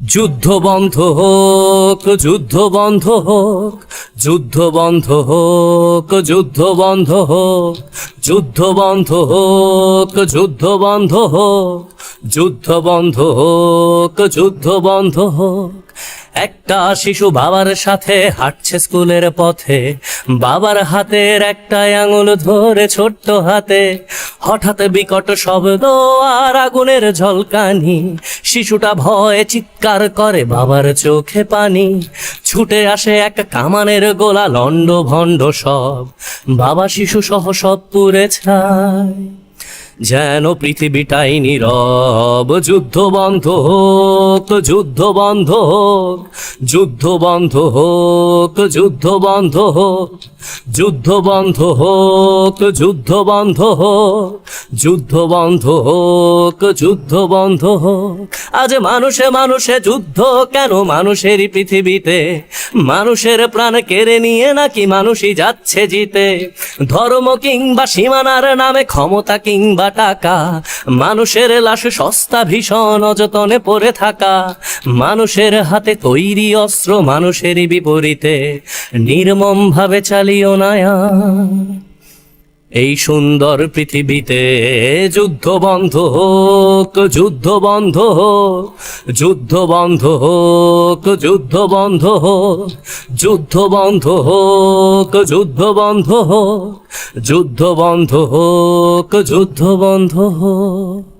যুদ্ধ বন্ধ হোক, যুদ্ধ বন্ধ হোক, যুদ্ধ বন্ধ হোক, যুদ্ধ বন্ধ হোক, যুদ্ধ বন্ধ হোক, যুদ্ধ বন্ধ হোক, যুদ্ধ বন্ধ হোক, যুদ্ধ বন্ধ হোক। একটা শিশু বাবার সাথে হাঁটছে স্কুলের পথে, বাবার হাতের একটা আঙুল ধরে ছোট্ট হাতে হঠাৎ বিকট শব্দ আর আগুনের ঝলকানি। শিশুটা ভয়ে চিৎকার করে, বাবার চোখে পানি। ছুটে আসে এক কামানের গোলা লন্ড ভণ্ড সব। বাবা শিশু সহ সব পুরে ছায়। যেন পৃথিবীটাই নীরব, যুদ্ধ বন্ধ হোক, যুদ্ধ বন্ধ হোক, যুদ্ধ বন্ধ হোক, যুদ্ধ বন্ধ হোক, যুদ্ধ বন্ধ হোক, যুদ্ধ বন্ধ হোক, যুদ্ধ বন্ধ হোক, যুদ্ধ বন্ধ হোক। আজ মানুষে মানুষে যুদ্ধ, কেন মানুষেরই পৃথিবীতে? মানুষের প্রাণ কেড়ে নিয়ে নাকি মানুষই যাচ্ছে জিতে? ধর্ম কিংবা সীমানার নামে ক্ষমতা কিংবা টাকা। মানুষের লাশ সস্তা, ভীষণ অযতনে পড়ে থাকা। মানুষের হাতে তৈরি অস্ত্র মানুষেরই বিপরীতে। নির্মম ভাবে চালিও নায়া এই সুন্দর পৃথিবীতে যুদ্ধ বন্ধ হোক, যুদ্ধ বন্ধ হোক, যুদ্ধ বন্ধ হোক, যুদ্ধ বন্ধ হোক, যুদ্ধ বন্ধ হোক, যুদ্ধ বন্ধ হোক, যুদ্ধ বন্ধ হোক, যুদ্ধ বন্ধ হোক।